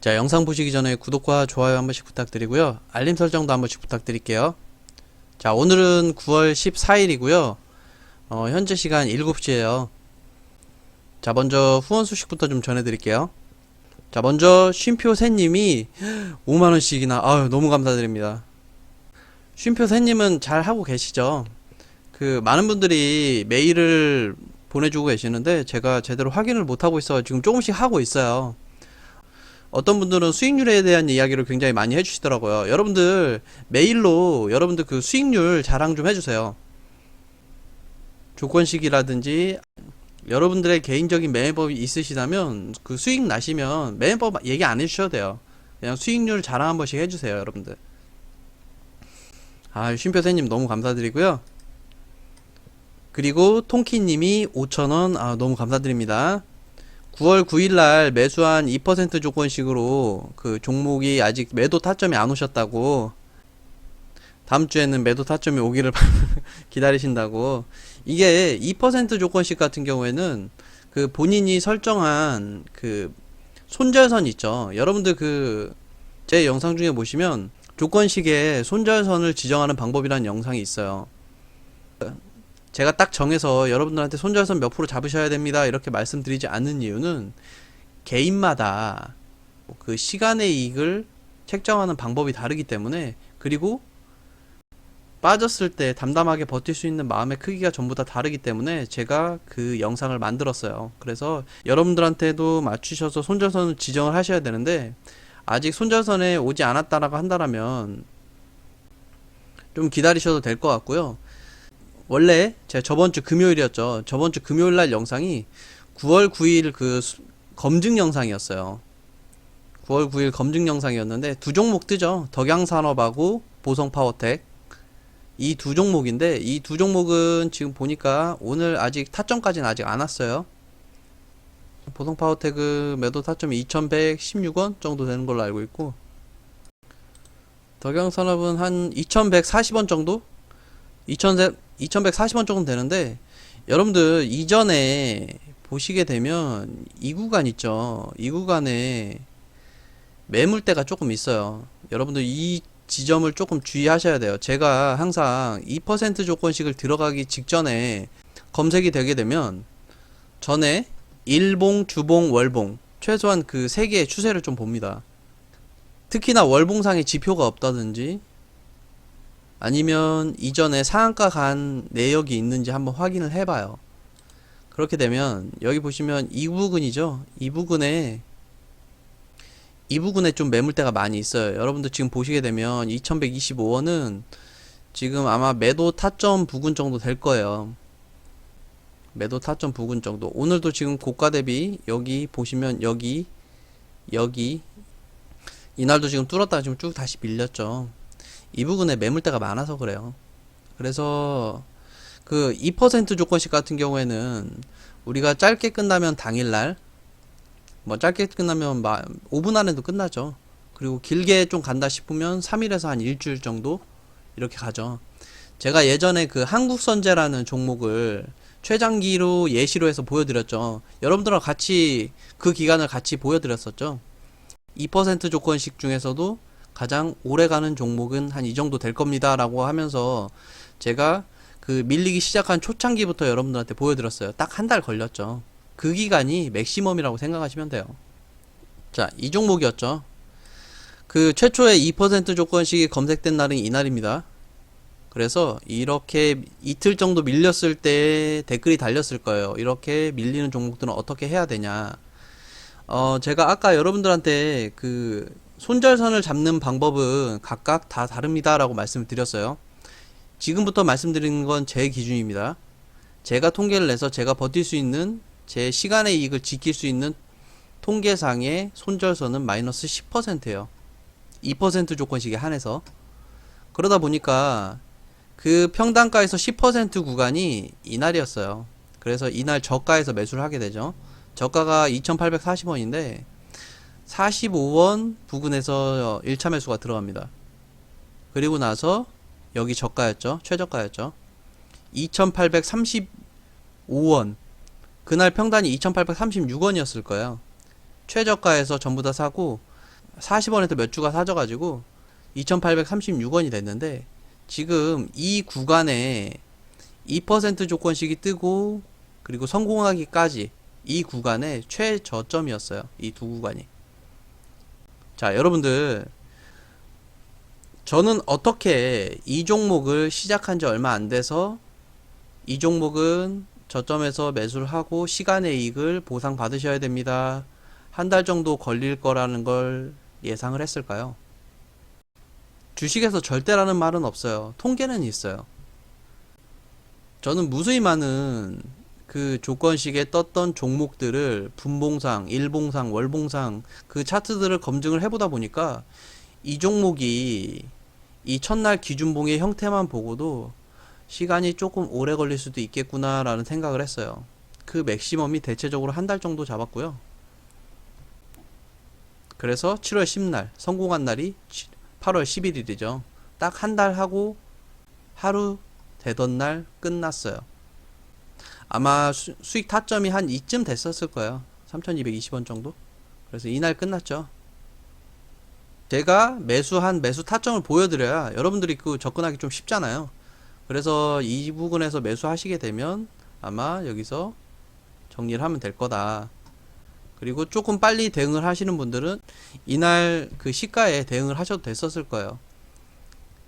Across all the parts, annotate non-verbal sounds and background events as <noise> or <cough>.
자, 영상 보시기 전에 구독과 좋아요 한 번씩 부탁드리고요. 알림 설정도 한 번씩 부탁드릴게요. 자, 오늘은 9월 14일이고요. 어, 현재 시간 7시에요. 자, 먼저 후원 소식부터 좀 전해드릴게요. 자, 먼저 쉼표 새님이 5만원씩이나, <gasps> 아유, 너무 감사드립니다. 쉼표 새님은 잘 하고 계시죠? 그, 많은 분들이 메일을 보내주고 계시는데, 제가 제대로 확인을 못하고 있어 지금 조금씩 하고 있어요. 어떤 분들은 수익률에 대한 이야기를 굉장히 많이 해주시더라고요. 여러분들 메일로 여러분들 그 수익률 자랑 좀 해주세요. 조건식이라든지 여러분들의 개인적인 매매법이 있으시다면 그 수익 나시면 매매법 얘기 안 해주셔도 돼요. 그냥 수익률 자랑 한 번씩 해주세요, 여러분들. 아, 쉼표사님 너무 감사드리고요. 그리고 통키님이 5,000원, 아, 너무 감사드립니다. 9월 9일 날 매수한 2% 조건식으로 그 종목이 아직 매도 타점이 안 오셨다고. 다음 주에는 매도 타점이 오기를 <laughs> 기다리신다고. 이게 2% 조건식 같은 경우에는 그 본인이 설정한 그 손절선 있죠. 여러분들 그 제 영상 중에 보시면 조건식에 손절선을 지정하는 방법이라는 영상이 있어요 제가 딱 정해서 여러분들한테 손절선 몇 프로 잡으셔야 됩니다. 이렇게 말씀드리지 않는 이유는 개인마다 그 시간의 이익을 책정하는 방법이 다르기 때문에 그리고 빠졌을 때 담담하게 버틸 수 있는 마음의 크기가 전부 다 다르기 때문에 제가 그 영상을 만들었어요. 그래서 여러분들한테도 맞추셔서 손절선을 지정을 하셔야 되는데 아직 손절선에 오지 않았다라고 한다라면 좀 기다리셔도 될 것 같고요. 원래 제가 저번 주 금요일이었죠. 저번 주 금요일 날 영상이 9월 9일 그 수- 검증 영상이었어요. 9월 9일 검증 영상이었는데 두 종목 뜨죠. 덕양산업하고 보성파워텍 이 두 종목인데 이 두 종목은 지금 보니까 오늘 아직 타점까지는 아직 안 왔어요. 보성파워텍은 매도 타점이 2116원 정도 되는 걸로 알고 있고 덕양산업은 한 2140원 정도? 2000, 2140원 정도 되는데 여러분들 이전에 보시게 되면 이 구간 있죠. 이 구간에 매물대가 조금 있어요. 여러분들 이 지점을 조금 주의하셔야 돼요. 제가 항상 2% 조건식을 들어가기 직전에 검색이 되게 되면 전에 일봉, 주봉, 월봉 최소한 그 세 개의 추세를 좀 봅니다. 특히나 월봉상에 지표가 없다든지 아니면 이전에 상한가 간 내역이 있는지 한번 확인을 해봐요. 그렇게 되면 여기 보시면 이 부근이죠. 이 부근에 이 부근에 좀 매물대가 많이 있어요. 여러분들 지금 보시게 되면 2125원은 지금 아마 매도 타점 부근 정도 될 거예요. 매도 타점 부근 정도. 오늘도 지금 고가 대비 여기 보시면 여기 여기 이날도 지금 뚫었다가 지금 쭉 다시 밀렸죠. 이 부분에 매물대가 많아서 그래요. 그래서 그 2% 조건식 같은 경우에는 우리가 짧게 끝나면 당일날 뭐 짧게 끝나면 막 5분 안에도 끝나죠. 그리고 길게 좀 간다 싶으면 3일에서 한 일주일 정도 이렇게 가죠. 제가 예전에 그 한국선제라는 종목을 최장기로 예시로 해서 보여드렸죠. 여러분들과 같이 그 기간을 같이 보여드렸었죠. 2% 조건식 중에서도 가장 오래 가는 종목은 한 이 정도 될 겁니다. 라고 하면서 제가 그 밀리기 시작한 초창기부터 여러분들한테 보여드렸어요. 딱 한 달 걸렸죠. 그 기간이 맥시멈이라고 생각하시면 돼요. 자, 이 종목이었죠. 그 최초의 2% 조건식이 검색된 날은 이날입니다. 그래서 이렇게 이틀 정도 밀렸을 때 댓글이 달렸을 거예요. 이렇게 밀리는 종목들은 어떻게 해야 되냐. 어, 제가 아까 여러분들한테 그 손절선을 잡는 방법은 각각 다 다릅니다 라고 말씀을 드렸어요. 지금부터 말씀드리는 건 제 기준입니다. 제가 통계를 내서 제가 버틸 수 있는 제 시간의 이익을 지킬 수 있는 통계상의 손절선은 마이너스 10%예요. 2% 조건식에 한해서. 그러다 보니까 그 평단가에서 10% 구간이 이날이었어요. 그래서 이날 저가에서 매수를 하게 되죠. 저가가 2,840원인데 45원 부근에서 1차 매수가 들어갑니다. 그리고 나서 여기 저가였죠. 최저가였죠. 2,835원. 그날 평단이 2,836원이었을 거예요. 최저가에서 전부 다 사고 40원에서 몇 주가 사져가지고 2836원이 됐는데 지금 이 구간에 2% 조건식이 뜨고 그리고 성공하기까지 이 구간의 최저점이었어요. 이 두 구간이. 자, 여러분들 저는 어떻게 이 종목을 시작한 지 얼마 안 돼서 이 종목은 저점에서 매수를 하고 시간의 이익을 보상받으셔야 됩니다. 한 달 정도 걸릴 거라는 걸 예상을 했을까요? 주식에서 절대라는 말은 없어요. 통계는 있어요. 저는 무수히 많은 그 조건식에 떴던 종목들을 분봉상, 일봉상, 월봉상 그 차트들을 검증을 해보다 보니까 이 종목이 이 첫날 기준봉의 형태만 보고도 시간이 조금 오래 걸릴 수도 있겠구나라는 생각을 했어요. 그 맥시멈이 대체적으로 한 달 정도 잡았고요. 그래서 7월 10날 성공한 날이 8월 11일이죠. 딱 한 달 하고 하루 되던 날 끝났어요. 아마 수, 수익 타점이 한 이쯤 됐었을 거예요. 3220원 정도. 그래서 이날 끝났죠. 제가 매수한 매수 타점을 보여드려야 여러분들이 그 접근하기 좀 쉽잖아요. 그래서 이 부분에서 매수하시게 되면 아마 여기서 정리를 하면 될 거다. 그리고 조금 빨리 대응을 하시는 분들은 이날 그 시가에 대응을 하셔도 됐었을 거예요.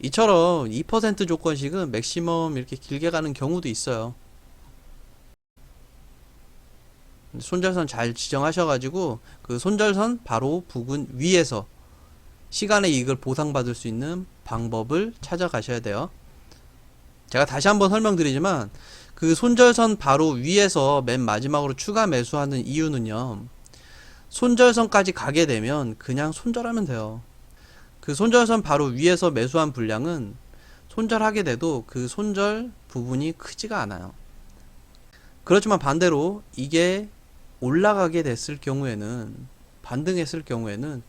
이처럼 2% 조건식은 맥시멈 이렇게 길게 가는 경우도 있어요. 손절선 잘 지정하셔가지고 그 손절선 바로 부근 위에서 시간의 이익을 보상받을 수 있는 방법을 찾아가셔야 돼요. 제가 다시 한번 설명드리지만 그 손절선 바로 위에서 맨 마지막으로 추가 매수하는 이유는요. 손절선까지 가게 되면 그냥 손절하면 돼요. 그 손절선 바로 위에서 매수한 분량은 손절하게 돼도 그 손절 부분이 크지가 않아요. 그렇지만 반대로 이게 올라가게 됐을 경우에는 반등했을 경우에는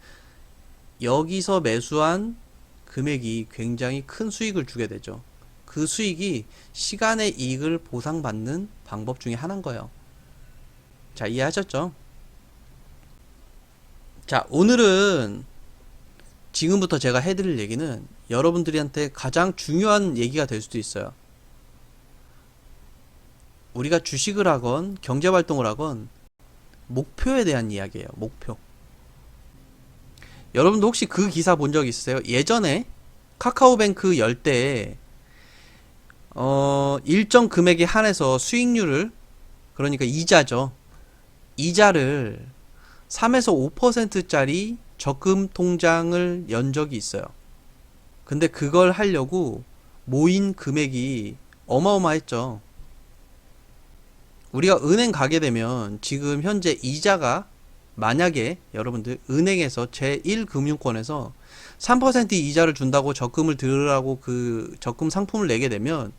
여기서 매수한 금액이 굉장히 큰 수익을 주게 되죠. 그 수익이 시간의 이익을 보상받는 방법 중에 하나인 거예요. 자, 이해하셨죠? 자, 오늘은 지금부터 제가 해드릴 얘기는 여러분들한테 가장 중요한 얘기가 될 수도 있어요. 우리가 주식을 하건 경제활동을 하건 목표에 대한 이야기예요. 목표. 여러분도 혹시 그 기사 본 적 있으세요? 예전에 카카오뱅크 열때 어, 일정 금액에 한해서 수익률을 그러니까 이자죠. 이자를 3에서 5%짜리 적금 통장을 연 적이 있어요. 근데 그걸 하려고 모인 금액이 어마어마했죠. 우리가 은행 가게 되면 지금 현재 이자가 만약에 여러분들 은행에서 제1금융권에서 3% 이자를 준다고 적금을 들으라고 그 적금 상품을 내게 되면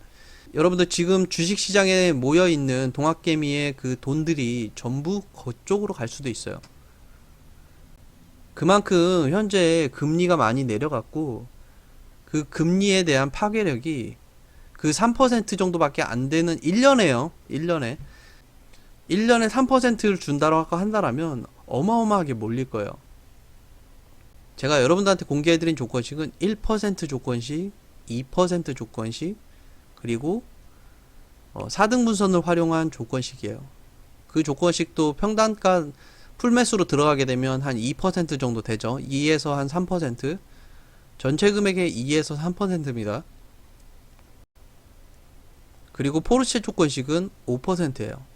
여러분들 지금 주식 시장에 모여 있는 동학개미의 그 돈들이 전부 그쪽으로 갈 수도 있어요. 그만큼 현재 금리가 많이 내려갔고 그 금리에 대한 파괴력이 그 3% 정도밖에 안 되는 1년에요. 1년에 1년에 3%를 준다고 한다라면 어마어마하게 몰릴 거예요. 제가 여러분들한테 공개해드린 조건식은 1% 조건식, 2% 조건식, 그리고 어, 4등분선을 활용한 조건식이에요. 그 조건식도 평단가 풀매수로 들어가게 되면 한 2% 정도 되죠. 2에서 한 3%. 전체 금액의 2에서 3%입니다. 그리고 포르쉐 조건식은 5%예요.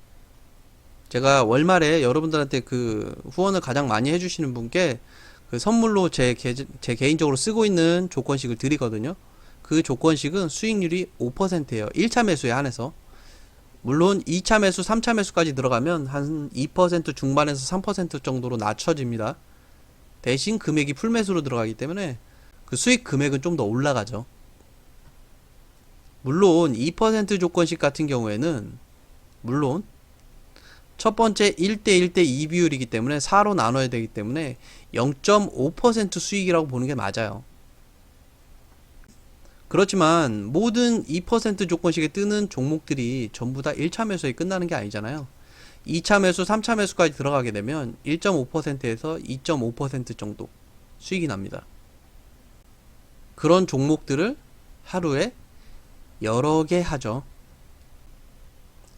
제가 월말에 여러분들한테 그 후원을 가장 많이 해주시는 분께 그 선물로 제, 개, 제 개인적으로 쓰고 있는 조건식을 드리거든요. 그 조건식은 수익률이 5%예요. 1차 매수에 한해서. 물론 2차 매수, 3차 매수까지 들어가면 한 2% 중반에서 3% 정도로 낮춰집니다. 대신 금액이 풀매수로 들어가기 때문에 그 수익 금액은 좀 더 올라가죠. 물론 2% 조건식 같은 경우에는 물론 첫 번째 1대 1대 2 비율이기 때문에 4로 나눠야 되기 때문에 0.5% 수익이라고 보는 게 맞아요. 그렇지만 모든 2% 조건식에 뜨는 종목들이 전부 다 1차 매수에 끝나는 게 아니잖아요. 2차 매수, 3차 매수까지 들어가게 되면 1.5%에서 2.5% 정도 수익이 납니다. 그런 종목들을 하루에 여러 개 하죠.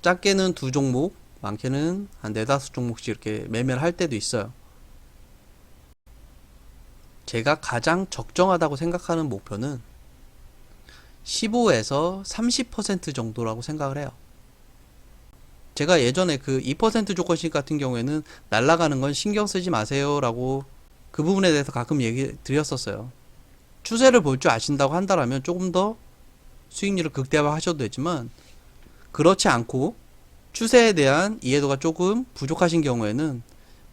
작게는 두 종목, 많게는 한 네다섯 종목씩 이렇게 매매를 할 때도 있어요. 제가 가장 적정하다고 생각하는 목표는 15에서 30% 정도라고 생각을 해요. 제가 예전에 그 2% 조건식 같은 경우에는 날라가는 건 신경 쓰지 마세요라고 그 부분에 대해서 가끔 얘기 드렸었어요. 추세를 볼 줄 아신다고 한다라면 조금 더 수익률을 극대화 하셔도 되지만 그렇지 않고 추세에 대한 이해도가 조금 부족하신 경우에는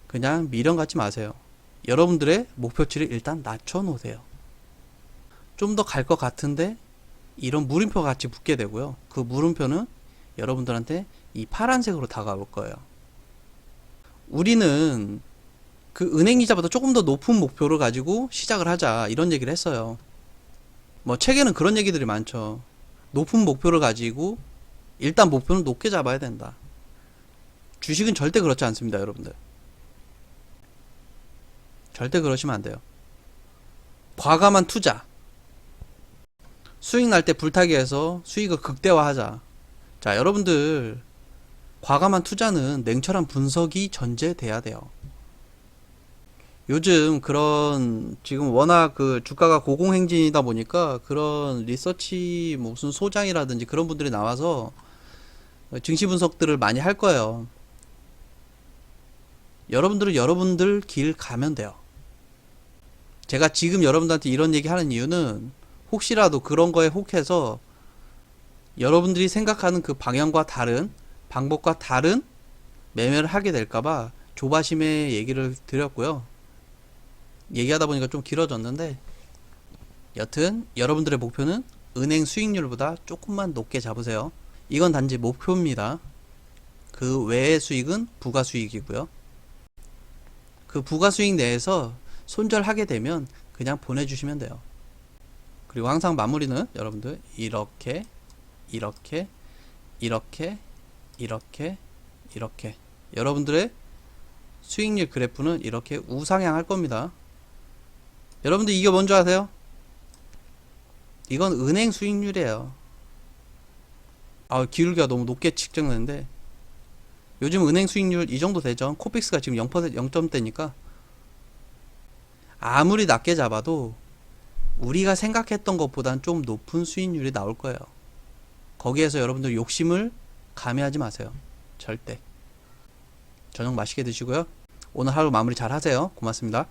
그냥 미련 갖지 마세요. 여러분들의 목표치를 일단 낮춰 놓으세요. 좀 더 갈 것 같은데 이런 물음표 같이 붙게 되고요. 그 물음표는 여러분들한테 이 파란색으로 다가올 거예요. 우리는 그 은행 이자보다 조금 더 높은 목표를 가지고 시작을 하자 이런 얘기를 했어요. 뭐 책에는 그런 얘기들이 많죠. 높은 목표를 가지고 일단 목표는 높게 잡아야 된다. 주식은 절대 그렇지 않습니다, 여러분들. 절대 그러시면 안 돼요. 과감한 투자. 수익 날 때 불타기해서 수익을 극대화하자. 자, 여러분들 과감한 투자는 냉철한 분석이 전제돼야 돼요. 요즘 그런 지금 워낙 그 주가가 고공행진이다 보니까 그런 리서치 뭐 무슨 소장이라든지 그런 분들이 나와서 증시 분석들을 많이 할 거예요. 여러분들은 여러분들 길 가면 돼요. 제가 지금 여러분들한테 이런 얘기 하는 이유는 혹시라도 그런 거에 혹해서 여러분들이 생각하는 그 방향과 다른 방법과 다른 매매를 하게 될까봐 조바심의 얘기를 드렸고요. 얘기하다 보니까 좀 길어졌는데 여튼 여러분들의 목표는 은행 수익률보다 조금만 높게 잡으세요. 이건 단지 목표입니다. 그 외의 수익은 부가 수익이고요. 그 부가 수익 내에서 손절하게 되면 그냥 보내주시면 돼요. 그리고 항상 마무리는 여러분들 이렇게 이렇게 이렇게 이렇게 이렇게 여러분들의 수익률 그래프는 이렇게 우상향 할 겁니다. 여러분들 이게 뭔지 아세요? 이건 은행 수익률이에요. 아, 기울기가 너무 높게 측정되는데 요즘 은행 수익률 이 정도 되죠. 코픽스가 지금 0% 0점대니까 아무리 낮게 잡아도 우리가 생각했던 것보단 좀 높은 수익률이 나올 거예요. 거기에서 여러분들 욕심을 감해하지 마세요. 절대. 저녁 맛있게 드시고요. 오늘 하루 마무리 잘 하세요. 고맙습니다.